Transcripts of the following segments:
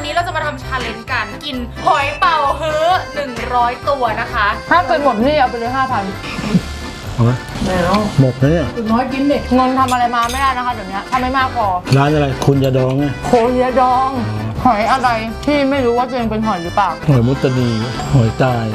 วันนี้เราจะมาทำชาเลนจ์กันกินหอยเป่าฮื้อ100 ตัวนะคะ ถ้าเกินหมดนี่เอาไปเลยห้าพันเอาไหมไม่เอาหมดนะเนี่ยน้อยกินเด็กเงินทำอะไรมาไม่ได้นะคะเดี๋ยวนี้ถ้าไม่มากพอ ร้านอะไรคุณยาดองไงโคเรียดอง หอยอะไรที่ไม่รู้ว่าตัวเองเป็นหอยหรือเปล่าหอยมุตนีหอยตาย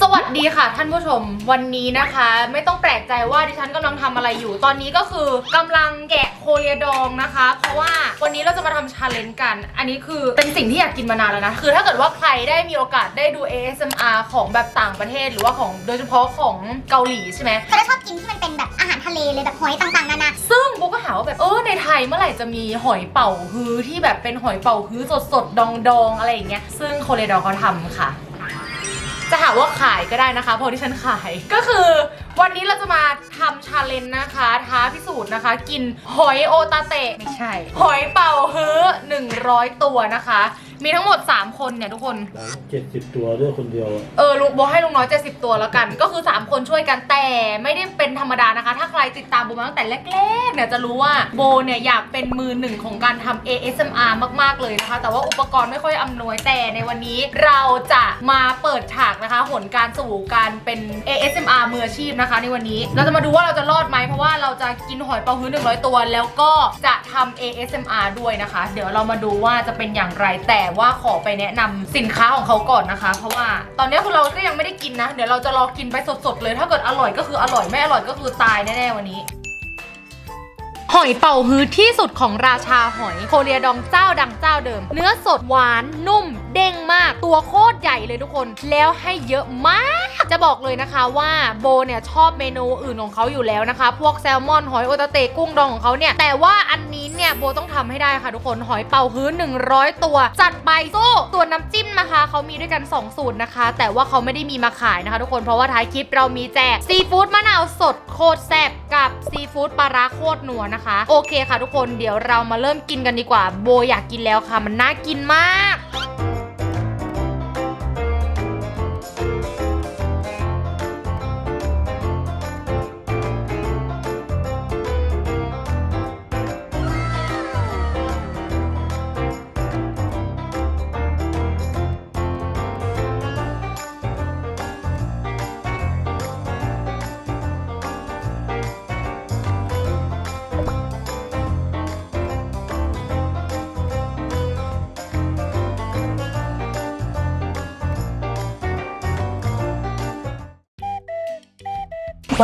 สวัสดีค่ะท่านผู้ชมวันนี้นะคะ ไม่ต้องแปลกใจว่าดิฉันกำลังทำอะไรอยู่ ตอนนี้ก็คือกำลังแกะโคเรียดองนะคะ เพราะว่าวันนี้เราจะมาทำชาเลนจ์กัน อันนี้คือเป็นสิ่งที่อยากกินมานานแล้วนะ คือถ้าเกิดว่าใครได้มีโอกาสได้ดู ASMR ของแบบต่างประเทศ หรือว่าของโดยเฉพาะของเกาหลีใช่ไหมเขาจะชอบกินที่มันเป็นแบบอาหารทะเลเลยแบบหอยต่างๆนานาซึ่งโบก็หาว่าแบบเออในไทยเมื่อไหร่จะมีหอยเป่าฮื้อที่แบบเป็นหอยเป่าฮื้อสดๆดองๆอะไรอย่างเงี้ยซึ่งโคเรดองเขาทำค่ะ จะหาว่าขายก็ได้นะคะ เพราะที่ฉันขาย ก็คือวันนี้เราจะมาทำชาเลนจ์นะคะ ท้าพิสูจน์นะคะ กินหอยโอตาเตะไม่ใช่ หอยเป่าฮื้อ100 ตัวนะคะ มีทั้งหมด 3 คนเนี่ยทุกคน เจ็ดสิบตัวด้วยคนเดียวเออลุงโบให้ลุงน้อย70 ตัวแล้วกัน ก็คือ 3 คนช่วยกันแต่ไม่ได้เป็นธรรมดานะคะ ถ้าใครติดตามโบมาตั้งแต่แรกๆเนี่ยจะรู้ว่าโบเนี่ยอยากเป็นมือหนึ่งของการทำ ASMR มากๆเลยนะคะ แต่ว่าอุปกรณ์ไม่ค่อยอำนวยแต่ในวันนี้เราจะมาเปิดฉากนะคะหนการสู่การเป็น ASMR มืออาชีพนะคะ ในวันนี้เราจะมาดูว่าเราจะรอดไหมเพราะว่าเราจะกินหอยเป๋าฮื้อ100 ตัว แล้วก็จะทำ ASMR ด้วยนะคะ เดี๋ยวเรามาดูว่าจะเป็นอย่างไรแต่ว่าขอไปแนะนำสินค้าของเขาก่อนนะคะ เพราะว่าตอนนี้คือเราก็ยังไม่ได้กินนะ เดี๋ยวเราจะรอกินไปสดๆเลย ถ้าเกิดอร่อยก็คืออร่อยไม่อร่อยก็คือตายแน่ๆวันนี้หอยเป่าฮื้อที่สุดของราชาหอยโคเรียดองเจ้าดังเจ้าเดิม เนื้อสดหวานนุ่ม เด้งมาก ตัวโคตรใหญ่เลยทุกคน แล้วให้เยอะมาก จะบอกเลยนะคะว่าโบเนี่ยชอบเมนูอื่นของเขาอยู่แล้วนะคะ พวกแซลมอนหอยโอตาเตะกุ้งดองของเขาเนี่ย แต่ว่าอันนี้เนี่ยโบต้องทำให้ได้ค่ะทุกคน หอยเป่าฮื้อ100 ตัว จัดไปสู้ส่วนน้ำจิ้มนะคะเขามีด้วยกัน 2 สูตรนะคะ แต่ว่าเขาไม่ได้มีมาขายนะคะ ทุกคนเพราะว่าท้ายคลิปเรามีแจกซีฟู้ดมะนาวสดโคตรแซ่บกับซีฟู้ดปลาร้าโคตรหนัวนะคะ โอเคค่ะทุกคนเดี๋ยวเรามาเริ่มกินกันดีกว่า โบอยากกินแล้วค่ะ มันน่ากินมาก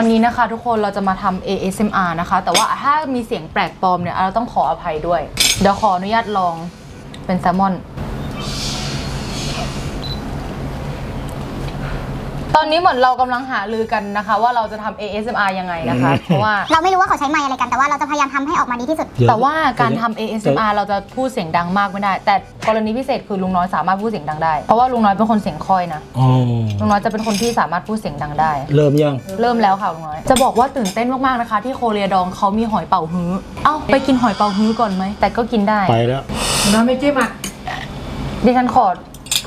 วันนี้นะคะทุกคนเราจะมาทำ ASMR นะคะ แต่ว่าถ้ามีเสียงแปลกปลอมเนี่ยเราต้องขออภัยด้วย เดี๋ยวขออนุญาตลองเป็นแซลมอน ตอนนี้เหมือนเรากำลังหาลือกันนะคะ ว่าเราจะทำ ASMR ยังไงนะคะ เพราะว่า เราไม่รู้ว่าเขาใช้ไมค์อะไรกัน แต่ว่าเราจะพยายามทำให้ออกมาดีที่สุดเดี๋ยวแต่ว่าการทำ ASMR เราจะพูดเสียงดังมากไม่ได้ แต่กรณีพิเศษคือลุงน้อยสามารถพูดเสียงดังได้ เพราะว่าลุงน้อยเป็นคนเสียงค่อยนะ อ๋อลุงน้อยจะเป็นคนที่สามารถพูดเสียงดังได้ เริ่มยัง เริ่มแล้วค่ะลุงน้อย จะบอกว่าตื่นเต้นมากๆนะคะ ที่โคเรียดองเขามีหอยเป่าฮื้อ เอ้าไปกินหอยเป่าฮื้อก่อนไหม แต่ก็กินได้ ไปแล้ว น้ำไม่จิ้มอะดิฉันขอ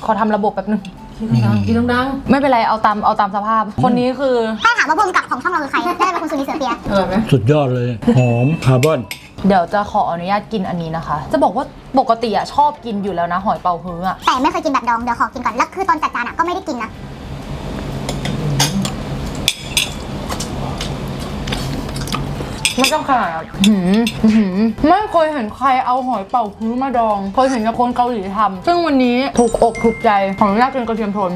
ขอทำระบบแป๊บนึง กินดังกินดังไม่เป็นไรเอาตามเอาตามสภาพ คนนี้คือถ้าถามว่าผู้กำกับของช่องเราคือใครได้เป็นคุณสุนิเสือเปียอร่อยไหมสุดยอดเลย หอมคาร์บอน เดี๋ยวจะขออนุญาตกินอันนี้นะคะ จะบอกว่าปกติอะชอบกินอยู่แล้วนะ หอยเป่าฮื้ออะแต่ไม่เคยกินแบบดองเดี๋ยวขอกินก่อนแล้วคือตอนจัดจานอะก็ไม่ได้กินนะ ไม่ต้องขนาดนั้นหืมหืมไม่เคยเห็นใครเอาหอยเป่าฮื้อมาดอง เคยเห็นแต่คนเกาหลีทำซึ่งวันนี้ถูกอกถูกใจขออนุญาตเป็นกระเทียมโทน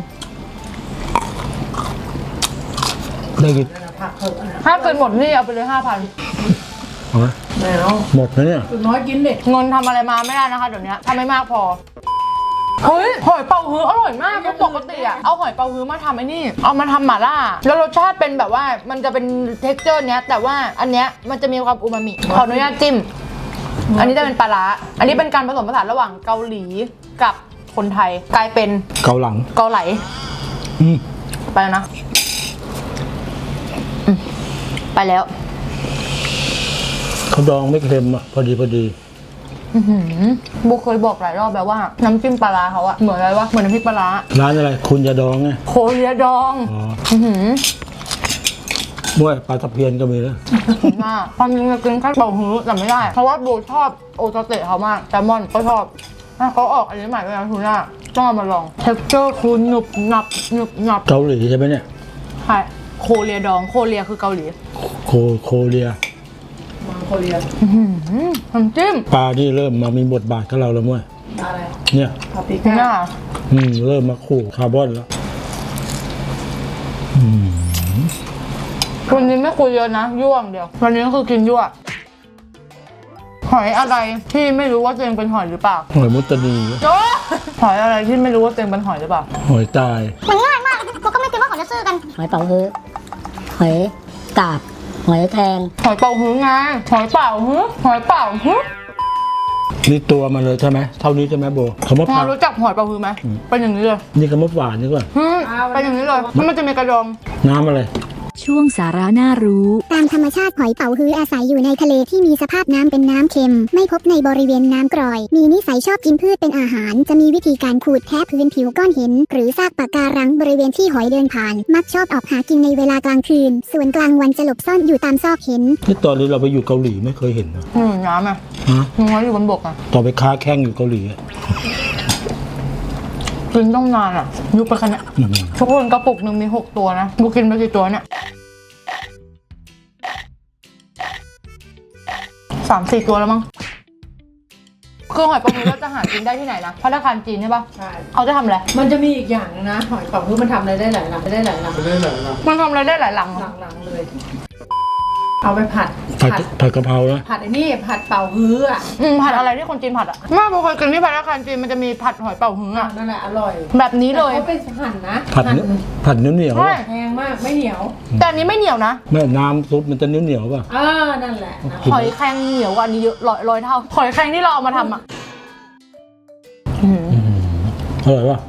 ได้กี่ผักเถอะนะถ้าเกินหมดนี่เอาไปเลยห้าพันเอาไหมไม่เอาหมดนะเนี่ย น้อยกินเด็กเงินทำอะไรมาไม่ได้นะคะเดี๋ยวนี้ทำไม่มากพอ เฮ้ยหอยเป่าฮื้ออร่อยมากคือปกติอะเอาหอยเป่าฮื้อมาทำไอ้นี่ เอามาทำหม่าล่า แล้วรสชาติเป็นแบบว่ามันจะเป็นเท็กเจอร์เนี้ย แต่ว่าอันเนี้ยมันจะมีความอูมามิขออนุญาตจิ้ม อันนี้จะเป็นปลาร้าอันนี้เป็นการผสมผสานระหว่างเกาหลีกับคนไทยกลายเป็นเกาหลังเกาไหลอืมไปแล้วนะอืมไปแล้วเขาดองไม่เค็มอะพอดีพอดีอื้อหือโบเคยบอกหลายรอบแล้วว่า น้ำจิ้มปลาร้าเขาอะเหมือนอะไรวะเหมือนน้ำพริกปลาร้าร้านอะไร คุณยาดองไงโคเรียดองอ๋ออื้อหือมวยปลาตะเพียนก็มีนะมากความจริงจะกินแค่เป่าฮื้อแต่ไม่ได้ เพราะว่าโบชอบโอตาเตะเขามากแซลมอนก็ชอบถ้าเขาออกอันนี้ใหม่ด้วยนะทูน่าต้องเอามาลองเท็กเจอร์คือหนุบหนับหนุบหนับเกาหลีใช่ไหมเนี่ย ใช่โคเรียดอง โคเรียคือเกาหลี โคโคเรีย อื้อหือน้ำจิ้มปลานี่เริ่มมามีบทบาทกับเราแล้วมวยอะไรเนี่ย ปาปริทูก้าน่าอืม เริ่มมาขู่คาร์บอนแล้วอืมวันนี้ไม่คุยเยอะนะย่วงเดียว วันนี้ก็คือกินยั่วหอยอะไรที่ไม่รู้ว่าตัวเองเป็นหอยหรือเปล่าหอยมุตตะนีโจ๊ะหอยอะไรที่ไม่รู้ว่าตัวเองเป็นหอยหรือเปล่า หอยตาย มันง่ายมากโบก็ไม่คิดว่าเขาจะซื้อกัน หอยเป๋าฮื้อหอยกาบ หอยแครงหอยเป่าฮื้อไงหอยเป่าฮื้อหอยเป่าฮื้อนี่ตัวมันเลยใช่ไหมเท่านี้ใช่ไหมโบคำว่าพอผักรู้จักหอยเป่าฮื้อไหมเป็นอย่างนี้เลยนี่คำว่าหวานนี่ก่อนอืมเป็นอย่างนี้เลยแล้วมันจะมีกระดองน้ำอะไร ช่วงสาระน่ารู้ ตามธรรมชาติหอยเป๋าฮื้ออาศัยอยู่ในทะเลที่มีสภาพน้ำเป็นน้ำเค็ม ไม่พบในบริเวณน้ำกร่อย มีนิสัยชอบกินพืชเป็นอาหาร จะมีวิธีการขูดแทะพื้นผิวก้อนหิน หรือซากปะการังบริเวณที่หอยเดินผ่าน มักชอบออกหากินในเวลากลางคืน ส่วนกลางวันจะหลบซ่อนอยู่ตามซอกหินนี่ตอนนี้เราไปอยู่เกาหลีไม่เคยเห็นนะอืมน้ำอะฮะมึงไว้อยู่บนบกอะตอนไปค้าแข้งอยู่เกาหลีอะกินต้องนานอะยุบไปขนาดอืมทุกคนกระปุกหนึ่งมีหกตัวนะกูกินไปกี่ตัวเนี่ย สามสี่ตัวแล้วมั้งคือหอยปลาหมึกเราจะหากินได้ที่ไหนนะพัตตาคารจีนใช่ปะใช่เขาจะทำอะไรมันจะมีอีกอย่างนึงนะหอยเป๋าฮื้อมันทำอะไรได้หลายหลังได้หลายหลังมันทำอะไรได้หลายหลังหอะลังๆเลย เอาไปผัดผัดผัดผัดกะเพรานะผัดไอ้นี่ผัดเป่าฮื้ออะอืมผัดอะไรที่คนจีนผัดอะแม่บอกเคยกินที่พัตตาคารจีนมันจะมีผัดหอยเป่าฮื้ออะนั่นแหละอร่อยแบบนี้เลยแต่เขาไปหั่นนะผัดหั่นเนื้อผัดเนื้อเหนียวใช่ป่ะแพงมากไม่เหนียว แต่อันนี้ไม่เหนียวนะแม่น้ำซุปมันจะเนื้อเหนียวป่ะอ่านั่นแหละนะกินหอยแครงเหนียวกว่าอันนี้เยอะร้อยร้อยเท่าหอยแครงที่เราเอามาทำอะอื้อหืออืมอร่อยป่ะ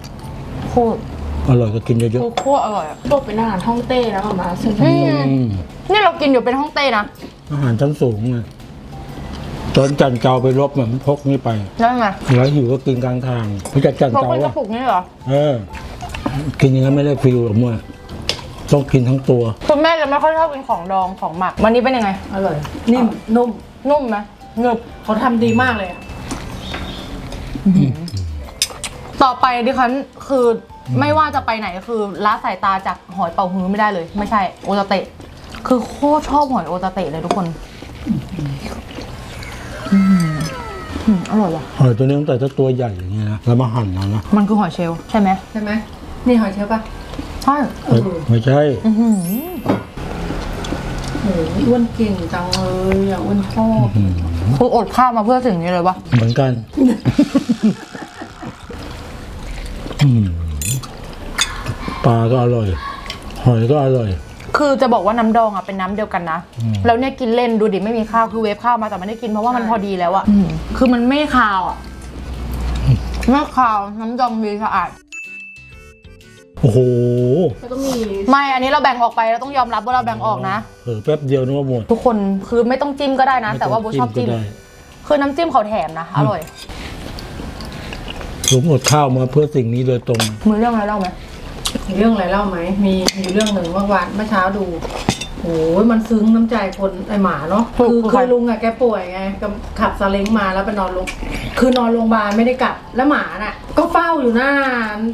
โคตร อร่อยก็กินเยอะคือโคตรอร่อยอะตกเป็นอาหารฮ่องเต้แล้วมาซึ่งอืๆมอืมนี่เรากินอยู่เป็นห้องเต้นะอาหารชั้นสูงไงตอนจันเจ้าไปรบเหมือนพกนี่ไป แล้วไงแล้วหิวก็กินกลางทางรู้จักจันเราเจ้าเป็นกระอะปุกนี่เหรอเออ กินอย่างนั้นไม่ได้ฟิลหรอกมั่วต้องกินทั้งตัว คุณแม่จะไม่ค่อยชอบกินของดองของหมักวันนี้เป็นยังไง อร่อย นิ่ม นุ่มนุ่มไหมเงึบเขาทำดีมากเลยอะต่อไปดิฉันคือ ไม่ว่าจะไปไหนคือละสายตาจากหอยเป่าฮื้อไม่ได้เลย ไม่ใช่โอตาเตะ คือโคตรชอบหอยโอตาเตะเลยทุกคนอืมอืมอร่อยว่ะหอยตัวนี้ตั้งแต่ถ้าตัวใหญ่อย่างเงี้ยนะแล้วมาหั่นเอานะมันคือหอยเชลล์ใช่ไหมใช่ไหมนี่หอยเชลล์ปะใช่เออไม่ใช่อื้อหือโอ้โหอ้วนเก่งจังเลยอะอ้วนชอบอืมคืออดข้าวมาเพื่อสิ่งนี้เลยวะเหมือนกัน อืม ปลาก็อร่อย หอยก็อร่อย คือจะบอกว่าน้ำดองอะเป็นน้ำเดียวกันนะอืมแล้วเนี่ยกินเล่นดูดิไม่มีข้าว คือเวฟข้าวมาแต่ไม่ได้กินเพราะว่ามันพอดีแล้วอะคือมันไม่คาวอะไม่คาวน้ำดองดีสะอาด โอ้โหแล้วก็มีไม่อันนี้เราแบ่งออกไปเราต้องยอมรับว่าเราแบ่งออกนะ เออแป๊บเดียวนึกว่าหมดทุกคนคือไม่ต้องจิ้มก็ได้นะ แต่ว่าโบชอบจิ้มก็ได้คือน้ำจิ้มเขาแถมนะอร่อย ผมอดข้าวมาเพื่อสิ่งนี้โดยตรง มือเรื่องอะไรเล่าไหม มีเรื่องอะไรเล่าไหม มีมีเรื่องหนึ่งเมื่อวานเมื่อเช้าดูโอ้ยมันซึ้งน้ำใจคนไอหมาเนาะคือคือลุงอะแกป่วยไงก็ขับซาเล้งมาแล้วไปนอนโรงคือนอนโรงพยาบาลไม่ได้กลับแล้วหมาน่ะ ก็เฝ้าอยู่หน้า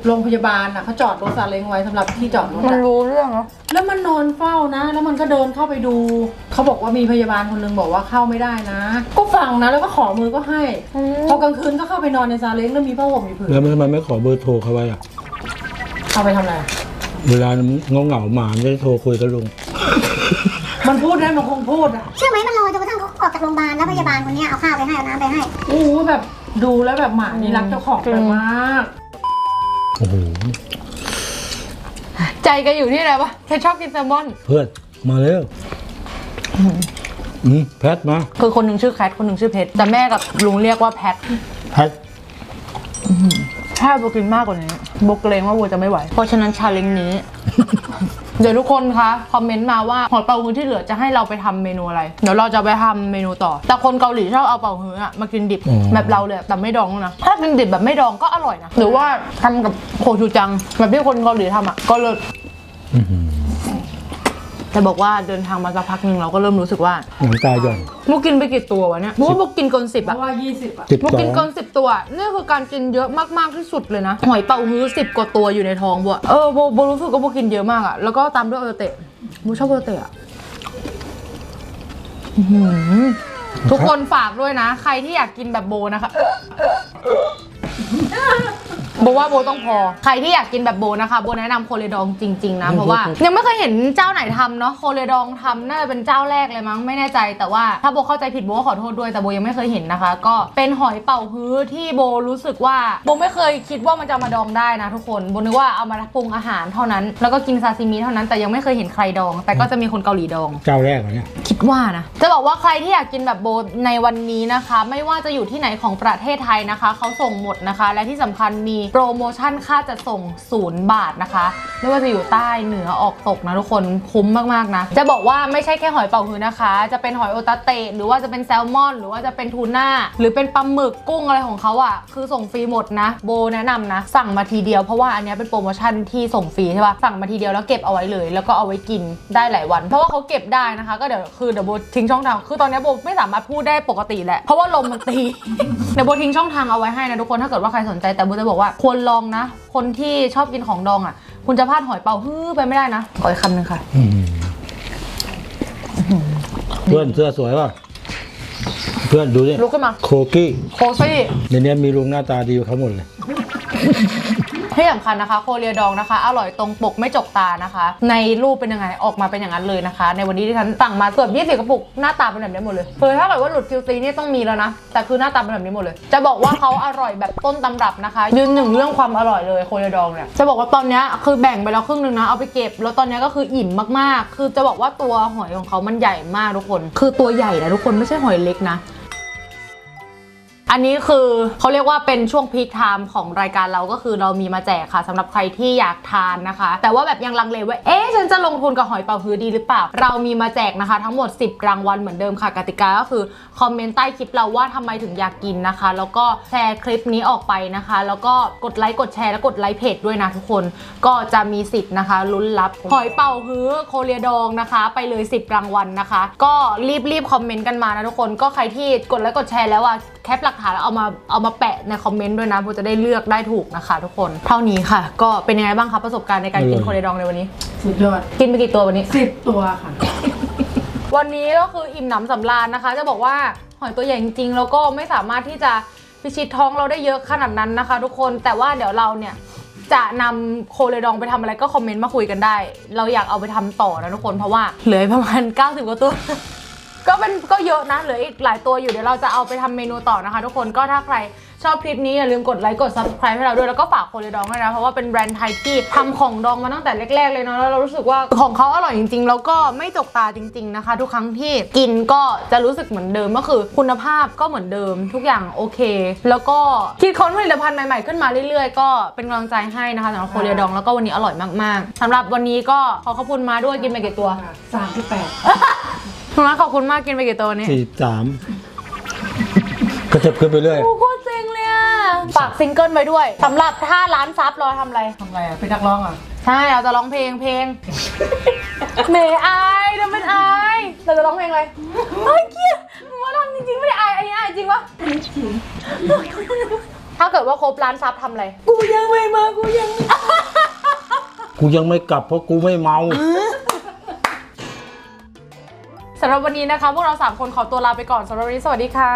โรงพยาบาลน่ะเขาจอดรถซาเล้งไว้สำหรับที่จอดรถมันอะ รู้เรื่องเนาะแล้วมันนอนเฝ้านะ แล้วมันก็เดินเข้าไปดู เขาบอกว่ามีพยาบาลคนหนึงบอกว่าเข้าไม่ได้นะ ก็ฟังนะ แล้วก็ขอมือก็ให้ พอกลางคืนก็เข้าไปนอนในซาเล้งแล้วมีผ้าห่มอยู่ผืนแล้วทำไมไม่ขอเบอร์โทรเขาไว้อะ เอาไปทำอะไรอะเวลาเงาเหงาๆหมาจะได้โทรคุยกับลุง มันพูดได้มันคงพูดอะ เชื่อไหมมันรอจนกระทั่งเขาออกจากโรงพยาบาลแล้วพยาบาลคนเนี้ยเอาข้าวไปให้เอาน้ำไปให้ โอ้โหแบบดูแล้วแบบหมานี่รักเจ้าของแบบมาก โอ้โห ใจแกันอยู่ที่ไหนวะแค่ชอบกินแซลมอน เพื่อน มาเร็วอืมแพทมา คือคนหนึ่งชื่อแคทคนหนึ่งชื่อเพชรแต่แม่กับลุงเรียกว่าแพท แพท ถ้าโบกินมากกว่านี้โบเกรงว่าโบจะไม่ไหว เพราะฉะนั้นชาเลนจ์นี้ เดี๋ยวทุกคนคะคอมเมนต์มาว่าหอยเป่าฮื้อที่เหลือจะให้เราไปทำเมนูอะไร เดี๋ยวเราจะไปทำเมนูต่อ แต่คนเกาหลีชอบเอาเป่าฮื้ออะมากินดิบแบบเราเลยแต่ไม่ดองนะ ถ้ากินดิบแบบไม่ดองก็อร่อยนะ หรือว่าทำกับโคชูจังแบบที่คนเกาหลีทำอะก็เลิศ อื้อหือ จะบอกว่าเดินทางมาสักพักหนึ่งเราก็เริ่มรู้สึกว่าหนังตาหย่อน มุกกินไปกี่ตัววะเนี่ยมุกว่ามุกกินเกินสิบเพอะราะว่า 20 อะ สิบมุกสอกินงเกินสิบตัวนี่คือการกินเยอะมากๆที่สุดเลยนะหอยเป่าฮื้อสิบกว่าตัวอยู่ในท้องบัวเออโบโบรู้สึกว่าโบกินเยอะมากอะแล้วก็ตามด้วยโอเตะโบชอบโอเตะอะอื้อหือทุกคนฝากด้วยนะ ใครที่อยากกินแบบโบนะคะ โบว่าโบต้องพอ ใครที่อยากกินแบบโบนะคะ โบแนะนำโคเรดองจริง ๆ นะ เพราะว่า ยังไม่เคยเห็นเจ้าไหนทำเนาะ โคเรดองทำน่าจะเป็นเจ้าแรกเลยมั้ง ไม่แน่ใจ แต่ว่าถ้าโบเข้าใจผิดโบก็ขอโทษด้วย แต่โบยังไม่เคยเห็นนะคะ ก็เป็นหอยเป่าฮื้อที่โบรู้สึกว่า โบไม่เคยคิดว่ามันจะเอามาดองได้นะทุกคน โบนึกว่าเอามาปรุงอาหารเท่านั้น แล้วก็กินซาซิมิเท่านั้น แต่ยังไม่เคยเห็นใครดอง แต่ก็จะมีคนเกาหลีดอง เจ้าแรกเหรอเนี่ย คิดว่านะ จะบอกว่าใครที่อยากกินแบบโบในวันนี้นะคะ ไม่ว่าจะอยู่ที่ไหนของประเทศไทยนะคะ เขาส่งหมดนะคะ และที่สำคัญมีโปรโมชั่นค่าจัดส่งศูนย์บาทนะคะ ไม่ว่าจะอยู่ใต้เหนือออกตกนะทุกคนคุ้มมากๆนะ จะบอกว่าไม่ใช่แค่หอยเป่าฮื้อนะคะ จะเป็นหอยโอตาเตะหรือว่าจะเป็นแซลมอน หรือว่าจะเป็นทูน่าหรือเป็นปลาหมึกกุ้งอะไรของเขาอะ่ะคือส่งฟรีหมดนะ โบแนะนำนะ สั่งมาทีเดียวเพราะว่าอันนี้เป็นโปรโมชั่นที่ส่งฟรีใช่ปะสั่งมาทีเดียวแล้วเก็บเอาไว้เลย แล้วก็เอาไว้กินได้หลายวัน เพราะว่าเขาเก็บได้นะคะ ก็เดี๋ยวคือเดี๋ยวโบทิ้งช่องทางคือตอนนี้โบไม่สามารถพูดได้ปกติแหละเพราะว่าลมมันตีเดี๋ยวโบทิ้งช่องทางเอาไว้ให้นะทุกคนถ้าเกิดว่าใครสนใจแต่โบจะบอกว่าควรลองนะ คนที่ชอบกินของดองอะ คุณจะพลาดหอยเป่าฮื้อไปไม่ได้นะขออีกคำหนึ่งค่ะอืมเพื่อนเสื้อสวยป่ะ เพื่อนดูดิลุกขึ้นมา โคกี้โคซี่ในเนี้ยมีลุงหน้าตาดีกว่าเขาหมดเลย ที่สำคัญนะคะ โคเรียดองนะคะ อร่อยตรงปกไม่จกตานะคะ ในรูปเป็นยังไงออกมาเป็นอย่างนั้นเลยนะคะ ในวันนี้ที่ฉันสั่งมาเกือบ20กระปุกหน้าตาเป็นแบบนี้หมดเลยคือถ้าเกิดว่าหลุด QC นี่ต้องมีแล้วนะแต่คือหน้าตาเป็นแบบนี้หมดเลย จะบอกว่าเขาอร่อยแบบต้นตำรับนะคะยืนหนึ่งเรื่องความอร่อยเลยโคเรียดองเนี่ยจะบอกว่าตอนนี้คือแบ่งไปแล้วครึ่งหนึงนะเอาไปเก็บ แล้วตอนนี้ก็คืออิ่มมากๆ คือจะบอกว่าตัวหอยของเขามันใหญ่มากทุกคน คือตัวใหญ่นะทุกคนไม่ใช่หอยเล็กนะ อันนี้คือเขาเรียกว่าเป็นช่วงพีคไทม์ของรายการเราก็คือเรามีมาแจกค่ะสำหรับใครที่อยากทานนะคะ แต่ว่าแบบยังลังเลว่าเอ๊ะฉันจะลงทุนกับหอยเป๋าฮื้อดีหรือเปล่า เรามีมาแจกนะคะ ทั้งหมด 10 รางวัลเหมือนเดิมค่ะกติกาก็คือคอมเมนต์ใต้คลิปเราว่าทำไมถึงอยากกินนะคะ แล้วก็แชร์คลิปนี้ออกไปนะคะ แล้วก็กดไลค์กดแชร์และกดไลค์เพจด้วยนะทุกคนก็จะมีสิทธิ์นะคะลุ้นรับหอยเป่าฮื้อโคเรียดองนะคะ ไปเลย 10 รางวัลนะคะ ก็รีบๆคอมเมนต์กันมานะทุกคนก็ใครที่กดไลค์กดแชร์แล้วอะแคปหลักฐานแล้วเอามาเอามาแปะในคอมเมนต์ด้วยนะเพื่อจะได้เลือกได้ถูกนะคะ ทุกคนเท่านี้ค่ะ ก็เป็นยังไงบ้างคะประสบการณ์ในการกินอร่อยโคเรียดองในวันนี้ สุดยอดกินไปกี่ตัววันนี้10ตัวค่ะ วันนี้ก็คืออิ่มหนำสำราญนะคะ จะบอกว่าหอยตัวใหญ่จริงๆแล้วก็ไม่สามารถที่จะพิชิตท้องเราได้เยอะขนาดนั้นนะคะ ทุกคนแต่ว่าเดี๋ยวเราเนี่ยจะนำโคเรดองไปทำอะไรก็คอมเมนต์มาคุยกันได้ เราอยากเอาไปทำต่อนะทุกคนเพราะว่าเหลือประมาณ 90กว่าตัว ก็เป็นก็เยอะนะเหลืออีกหลายตัวอยู่เดี๋ยวเราจะเอาไปทำเมนูต่อนะคะ ทุกคนก็ถ้าใคร ชอบคลิปนี้อย่าลืมกดไลค์กด subscribe ให้เราด้วยแล้วก็ฝากโคเรดองด้วยนะ เพราะว่าเป็นแบรนด์ไทยที่ทำของดองมาตั้งแต่แรก ๆ เลยเนาะแล้วเรารู้สึกว่าของเขาอร่อยจริง ๆ แล้วก็ไม่จกตาจริง ๆ นะคะ ทุกครั้งที่กินก็จะรู้สึกเหมือนเดิมก็คือคุณภาพก็เหมือนเดิมทุกอย่างโอเค แล้วก็คิดค้นผลิตภัณฑ์ใหม่ๆขึ้นมาเรื่อยๆ ก็เป็นกำลังใจให้นะคะสำหรับโคเรียดองแล้วก็วันนี้อร่อยมากๆสำหรับวันนี้ก็ขอขอบคุณมาด้วยกินไปกี่ตัว38คุณมาขอบคุณมากกินไปกี่ตัววันนี้ สี่สาม กระเถิบขึ้นไปเรื่อย โอ้โคตรเซ็งเลยอะฝากซิงเกิลไว้ด้วยสำหรับถ้าร้านซับรอทำอะไร ทำอะไรอะเป็นนักร้องอะใช่เราจะร้องเพลงเพลง เมย์อายทำเป็นอายเราจะร้องเพลงอะไรเฮ้ยเกลียดมึงว่าทำจริงๆไม่ได้อายอันนี้อายจริงปะถ้าเกิดว่าครบร้านซับทำอะไร กูยังไม่มากูยังไม่กูยังไม่กลับเพราะกูไม่เมาสำ หรับวันนี้นะคะ พวกเราสามคนขอตัวลาไปก่อนสำหรับวันนี้สวัสดีค่ะ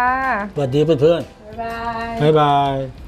สวัสดีเพื่อนบ๊ายบายๆบ๊ายบาย